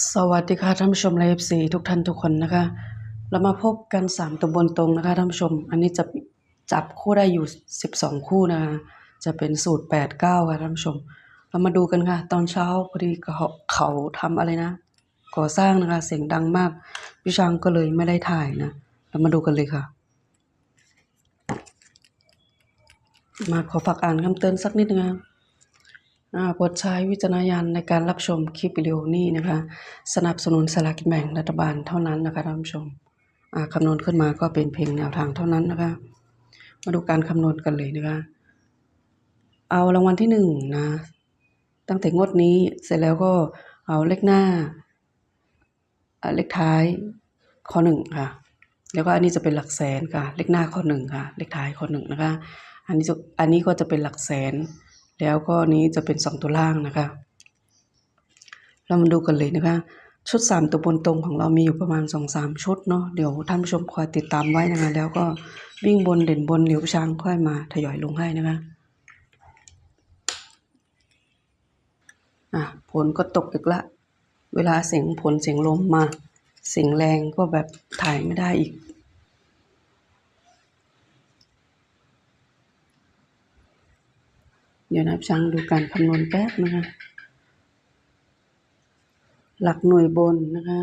สวัสดีค่ะท่านผู้ชมไลฟ์ซีทุกท่านทุกคนนะคะ เรามาพบกันสามตัวบนตรงนะคะท่านผู้ชม อันนี้จะจับคู่ได้อยู่สิบสองคู่นะคะ จะเป็นสูตรแปดเก้าค่ะท่านผู้ชม เรามาดูกันค่ะ ตอนเช้าพอดีเขาเขาทำอะไรนะ ก่อสร้างนะคะเสียงดังมากพี่ช้างก็เลยไม่ได้ถ่ายนะ เรามาดูกันเลยค่ะ มาขอฝากอ่านคำเตือนสักนิดนึงนะคะอ่า โปรดใช้วิจารณญาณในการรับชมคลิปวิดีโอนี้นะคะ สนับสนุนสลากกินแบ่งรัฐบาลเท่านั้นนะคะท่านผู้ชมคำนวณขึ้นมาก็เป็นเพียงแนวทางเท่านั้นนะคะ มาดูการคำนวณกันเลยนะคะ เอารางวัลที่หนึ่งนะ ตั้งแต่งวดนี้เสร็จแล้วก็เอาเลขหน้าอ่าเลขท้ายข้อหนึ่งค่ะ แล้วก็อันนี้จะเป็นหลักแสนค่ะ เลขหน้าข้อหนึ่งค่ะ เลขท้ายข้อหนึ่งนะคะ อันนี้จะอันนี้ก็จะเป็นหลักแสน แล้วก็นี้จะเป็นสองตัวล่างนะคะ เรามาดูกันเลยนะคะ ชุดสามตัวบนตรงของเรามีอยู่ประมาณสองสามชุดเนาะเดี๋ยวท่านผู้ชมคอยติดตามไว้นะคะ แล้วก็วิ่งบนเด่นบนเหลียวช้างค่อยมาทยอยลงให้นะคะอะผลก็ตกอีกละ เวลาเสียงผลเสียงลมมาเสียงแรงก็แบบถ่ายไม่ได้อีก เดี๋ยวนะช่างดูการคำนวณแป๊บนะคะ หลักหน่วยบนนะคะ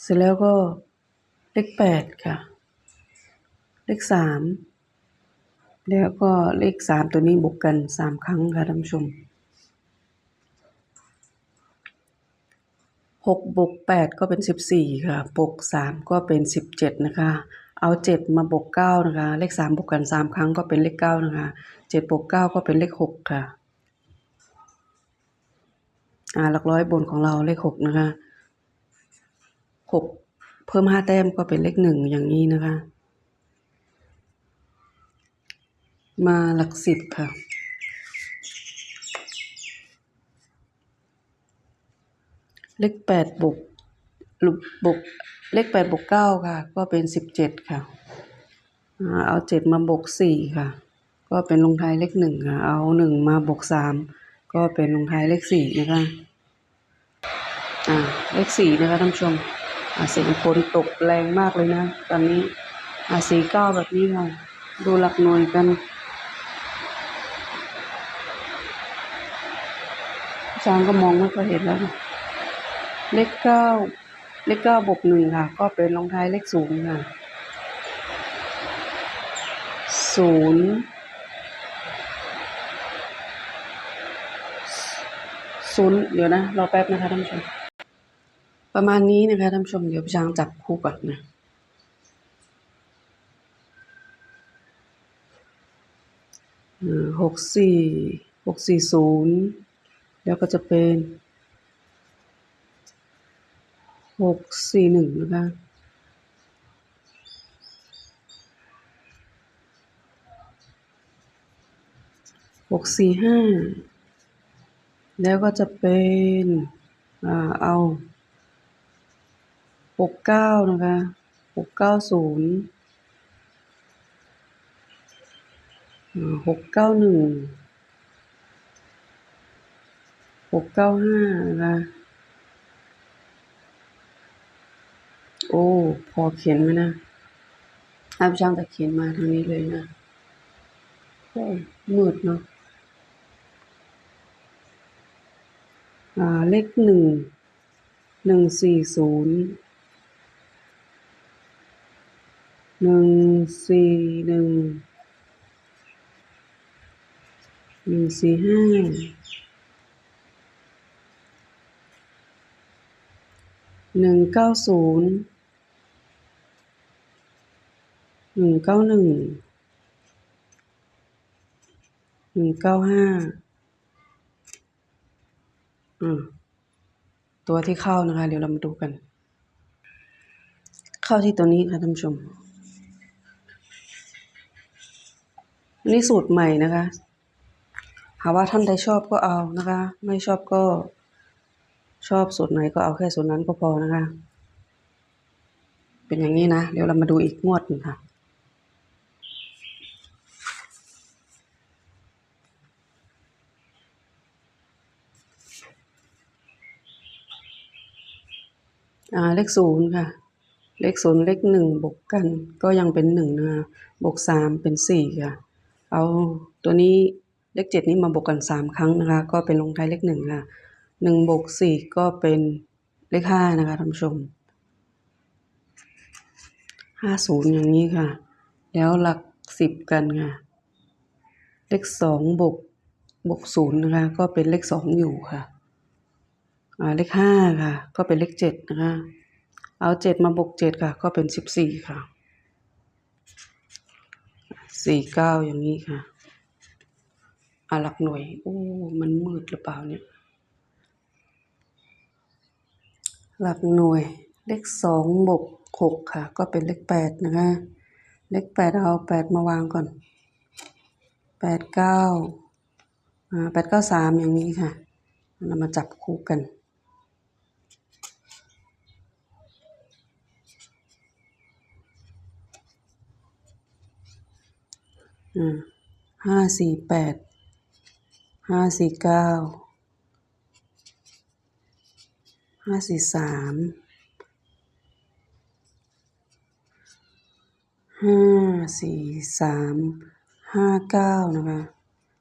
เสร็จแล้วก็เลขแปดค่ะ เลขสามแล้วก็เลขสามตัวนี้บวกกันสามครั้งค่ะท่านผู้ชมหกบวกแปดก็เป็นสิบสี่ค่ะบวกสามก็เป็นสิบเจ็ดนะคะ เอาเจ็ดมาบวกเก้านะคะ เลขสามบวกกันสามครั้งก็เป็นเลขเก้านะคะเจ็ดบวกเก้าก็เป็นเลขหกค่ะ อ่าหลักร้อยบนของเราเลขหกนะคะหกเพิ่มห้าแต้มก็เป็นเลขหนึ่งอย่างนี้นะคะ มาหลักสิบค่ะเลขแปดบวกลุบวก เลขแปดบวกเก้าค่ะ ก็เป็นสิบเจ็ดค่ะ เอาเจ็ดมาบวกสี่ค่ะ ก็เป็นลงท้ายเลขหนึ่งค่ะ เอาหนึ่งมาบวกสามก็เป็นลงท้ายเลขสี่นะคะอ่าเลขสี่นะคะท่านผู้ชมอ่าเสียงฝนตกแรงมากเลยนะ ตอนนี้อ่าสีเก้าแบบนี้ค่ะดูหลักหน่วยกันช้างก็มองไม่ค่อยเห็นแล้วนะเลขเก้า เลขเก้าบวกหนึ่งค่ะ ก็เป็นลงท้ายเลขศูนย์ค่ะศูนย์ศูนย์เดี๋ยวนะ รอแป๊บนะคะท่านผู้ชม ประมาณนี้นะคะท่านผู้ชม เดี๋ยวพี่ช้างจับคู่ก่อนนะหกสี่หกสี่ศูนย์แล้วก็จะเป็น หกสี่หนึ่งนะคะหกสี่ห้าแล้วก็จะเป็นอ่าเอาหกเก้านะคะหกเก้าศูนย์หกเก้าหนึ่งหกเก้าห้านะคะ อ้ พอเขียนไหมนะอาช่างแต่เขียนมาทางนี้เลยนะโอ้มืดเนาะอ่าเลขหนึ่งหนึ่งสี่ศูนย์หนึ่งสี่หนึ่งหนึ่งสี่ห้าหนึ่งเก้าศูนย์ หนึ่งเก้าหนึ่งหนึ่งเก้าห้าอืมตัวที่เข้านะคะ เดี๋ยวเรามาดูกัน เข้าที่ตัวนี้ค่ะท่านผู้ชมนนี้สูตรใหม่นะคะ หาว่าท่านใดชอบก็เอานะคะ ไม่ชอบก็ชอบสูตรไหนก็เอาแค่สูตรนั้นก็พอนะคะ เป็นอย่างนี้นะ เดี๋ยวเรามาดูอีกงวดนึงค่ะ อ่า เลขศูนย์ค่ะ เลขศูนย์เลขหนึ่งบวกกัน ก็ยังเป็นหนึ่งนะคะบวกสามเป็นสี่ค่ะ เอาตัวนี้เลขเจ็ดนี้มาบวกกันสามครั้งนะคะ ก็เป็นลงท้ายเลขหนึ่งค่ะหนึ่งบวกสี่ก็เป็นเลขห้านะคะท่านผู้ชมห้าศูนย์อย่างนี้ค่ะ แล้วหลักสิบกันค่ะ เลขสองบวกบวกศูนย์นะคะ ก็เป็นเลขสองอยู่ค่ะ เลขห้าค่ะ ก็เป็นเลขเจ็ดนะคะ เอาเจ็ดมาบวกเจ็ดค่ะ ก็เป็นสิบสี่ค่ะสี่เก้าอย่างนี้ค่ะอ่าหลักหน่วยโอ้ มันมืดหรือเปล่าเนี่ย หลักหน่วยเลขสองบวกหกค่ะ ก็เป็นเลขแปดนะคะ เลขแปดเอาแปดมาวางก่อนแปดเก้าอ่าแปดเก้าสามอย่างนี้ค่ะเรามาจับคู่กัน ห้าสี่แปดห้าสี่เก้าห้าสี่สามห้าสี่สามห้าเก้านะคะ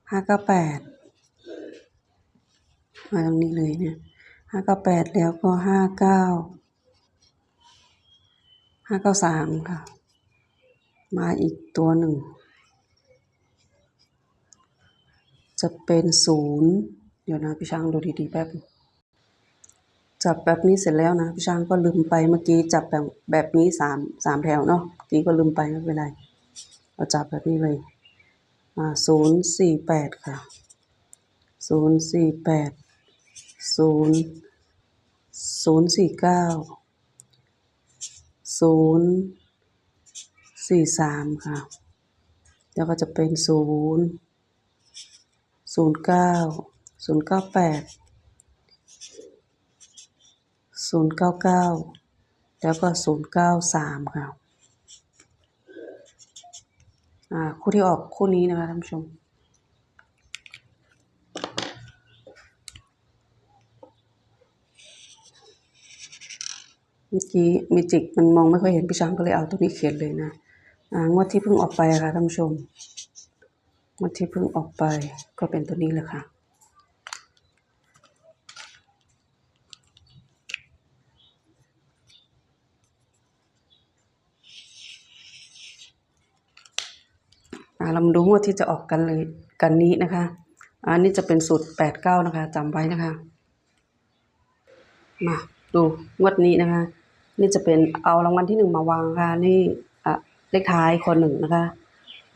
ห้าเก้าแปดมาตรงนี้เลยเนี่ยห้าเก้าแปดแล้วก็ห้าเก้าห้าเก้าสามค่ะ มาอีกตัวหนึ่ง จะเป็นศูนย์เดี๋ยวนะพี่ช้างดูดีๆแป๊บจับแบบนี้เสร็จแล้วนะพี่ช้างก็ลืมไปเมื่อกี้จับแบบแบบนี้สามสามแถวเนาะเมื่อกี้ก็ลืมไปไม่เป็นไรเราจับแบบนี้เลยอ่าศูนย์สี่แปดค่ะศูนย์สี่แปดศูนย์ศูนย์สี่เก้าศูนย์สี่สามค่ะ แล้วก็จะเป็นศูนย์ ศูนย์เก้าศูนย์เก้าแปดศูนย์เก้าเก้าแล้วก็ศูนย์เก้าสามค่ะอ่าคู่ที่ออกคู่นี้นะคะท่านผู้ชมเมื่อกี้มิจิกมันมองไม่ค่อยเห็นพี่ช้างก็เลยเอาตัวนี้เขียนเลยนะ อ่างวดที่เพิ่งออกไปอะค่ะท่านผู้ชม งวดที่เพิ่งออกไปก็เป็นตัวนี้เลยค่ะอ่าเรามาดูงวดที่จะออกกันเลยกันนี้นะคะ อันนี้จะเป็นสูตรแปดเก้านะคะจำไว้นะคะ มาดูงวดนี้นะคะ นี่จะเป็นเอารางวัลที่หนึ่งมาวางค่ะ นี่อะเลขท้ายคอหนึ่งนะคะ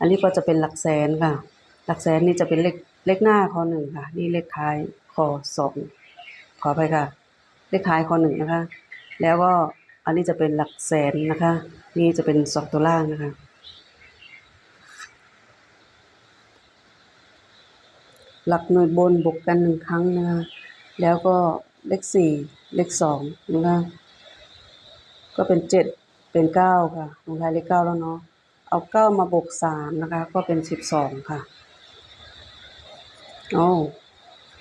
อันนี้ก็จะเป็นหลักแสนค่ะ หลักแสนนี่จะเป็นเลขเลขหน้าคอหนึ่งค่ะ นี่เลขท้ายคอสองขอไปค่ะ เลขท้ายคอหนึ่งนะคะ แล้วก็อันนี้จะเป็นหลักแสนนะคะ นี่จะเป็นสองตัวล่างนะคะ หลักหน่วยบนบวกกันหนึ่งครั้งนะคะ แล้วก็เลขสี่เลขสองนะคะ ก็เป็นเจ็ดเป็นเก้าค่ะลงท้ายเลขเก้าแล้วเนาะ เอาเก้ามาบวกสามนะคะ ก็เป็นสิบสองค่ะโอ้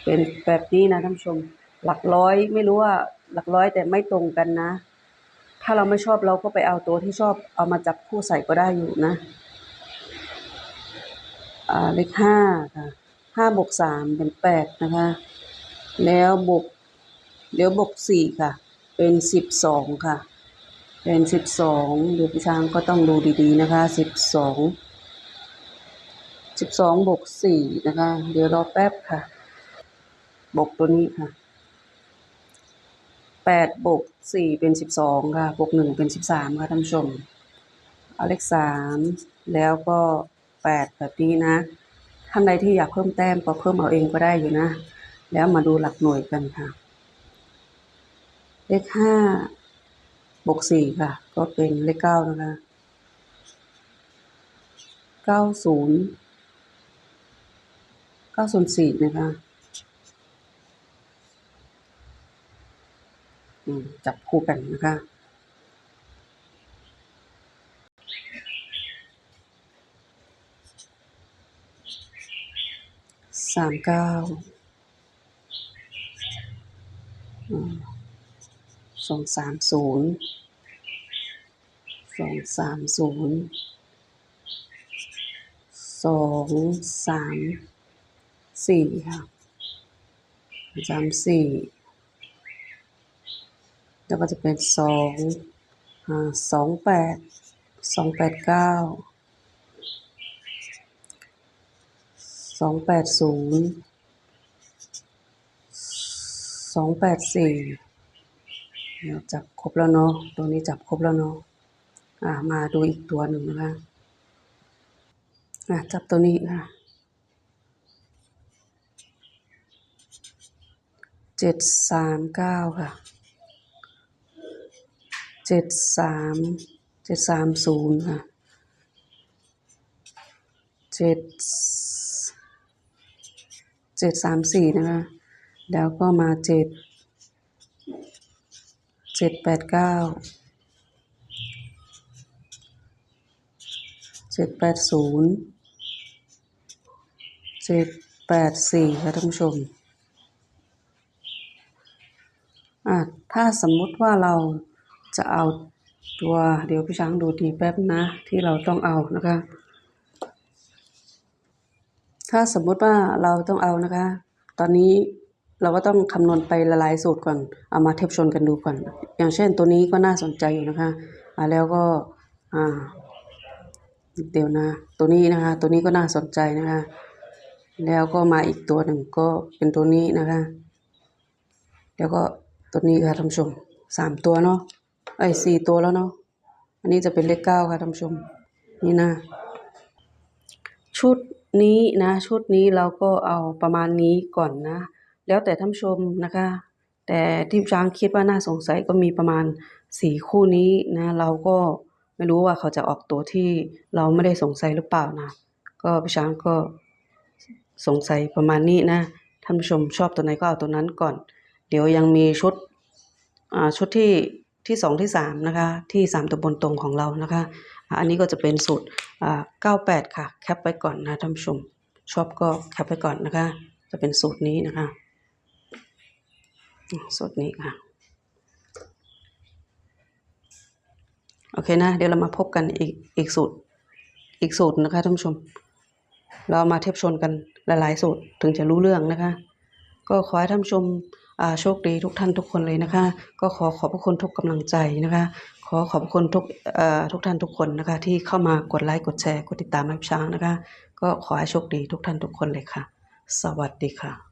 เป็นแบบนี้นะท่านผู้ชม หลักร้อยไม่รู้ว่าหลักร้อยแต่ไม่ตรงกันนะ ถ้าเราไม่ชอบเราก็ไปเอาตัวที่ชอบเอามาจับคู่ใส่ก็ได้อยู่นะอ่าเลขห้าค่ะห้าบวกสามเป็นแปดนะคะ แล้วบวกเดี๋ยวบวกสี่ค่ะ เป็นสิบสองค่ะ เป็นสิบสองเดี๋ยวพี่ช้างก็ต้องดูดีๆนะคะสิบสองสิบสองบวกสี่นะคะ เดี๋ยวรอแป๊บค่ะ บวกตัวนี้ค่ะแปดบวกสี่เป็นสิบสองค่ะบวกหนึ่งเป็นสิบสามค่ะท่านผู้ชมเอาเลขสามแล้วก็แปดแบบนี้นะท่านใดที่อยากเพิ่มแต้มก็เพิ่มเอาเองก็ได้อยู่นะ แล้วมาดูหลักหน่วยกันค่ะ เลขห้า บวกสี่ค่ะ ก็เป็นเลขเก้านะคะเก้าศูนย์เก้าศูนย์สี่นะคะจับคู่กันนะคะสามเก้า สองสามศูนย์สองสามศูนย์สองสามสี่ค่ะสามสี่แล้วก็จะเป็นสองสองแปดสองแปดเก้าสองแปดศูนย์สองแปดสี่ จับครบแล้วเนาะตัวนี้จับครบแล้วเนาะอ่ามาดูอีกตัวหนึ่งนะคะอะจับตัวนี้ค่ะเจ็ดสามเก้าค่ะเจ็ดสามเจ็ดสามศูนย์ค่ะเจ็ดเจ็ดสามสี่นะคะ แล้วก็มาเจ็ด เจ็ดแปดเก้าเจ็ดแปดศูนย์เจ็ดแปดสี่ค่ะท่านผู้ชมอะถ้าสมมุติว่าเราจะเอาตัวเดี๋ยวพี่ช้างดูทีแป๊บนะ ที่เราต้องเอานะคะ ถ้าสมมุติว่าเราต้องเอานะคะ ตอนนี้ เราก็ต้องคำนวณไปละลายสูตรก่อน เอามาเทียบชนกันดูก่อน อย่างเช่นตัวนี้ก็น่าสนใจอยู่นะคะอ่าแล้วก็อ่าเดี๋ยวนะ ตัวนี้นะคะ ตัวนี้ก็น่าสนใจนะคะ แล้วก็มาอีกตัวหนึ่งก็เป็นตัวนี้นะคะ แล้วก็ตัวนี้ค่ะท่านผู้ชมสามตัวเนาะไอ้ยสี่ตัวแล้วเนาะอันนี้จะเป็นเลขเก้าค่ะท่านผู้ชม นี่นะ ชุดนี้นะ ชุดนี้เราก็เอาประมาณนี้ก่อนนะ แล้วแต่ท่านชมนะคะ แต่ที่ช้างคิดว่าน่าสงสัยก็มีประมาณสี่คู่นี้นะ เราก็ไม่รู้ว่าเขาจะออกตัวที่เราไม่ได้สงสัยหรือเปล่านะ ก็พี่ช้างก็สงสัยประมาณนี้นะท่านผู้ชมชอบตัวไหนก็เอาตัวนั้นก่อน เดี๋ยวยังมีชุดอ่าชุดที่ที่สองที่สามนะคะ ที่สามตัวบนตรงของเรานะคะ อันนี้ก็จะเป็นสูตรอ่าเก้าแปดค่ะ แคปไว้ก่อนนะท่านผู้ชม ชอบก็แคปไว้ก่อนนะคะ จะเป็นสูตรนี้นะคะ สูตรนี้ค่ะ โอเคนะ เดี๋ยวเรามาพบกันอีกอีกสูตร อีกสูตรนะคะท่านผู้ชม เรามาเทียบชนกันหลายๆสูตรถึงจะรู้เรื่องนะคะ ก็ขอให้ท่านผู้ชมอ่าโชคดีทุกท่านทุกคนเลยนะคะ ก็ขอขอบพระคุณทุกกำลังใจนะคะ ขอขอบพระคุณทุกทุกท่านทุกคนนะคะ ที่เข้ามากดไลค์กดแชร์กดติดตามให้ช้างนะคะ ก็ขอให้โชคดีทุกท่านทุกคนเลยค่ะ สวัสดีค่ะ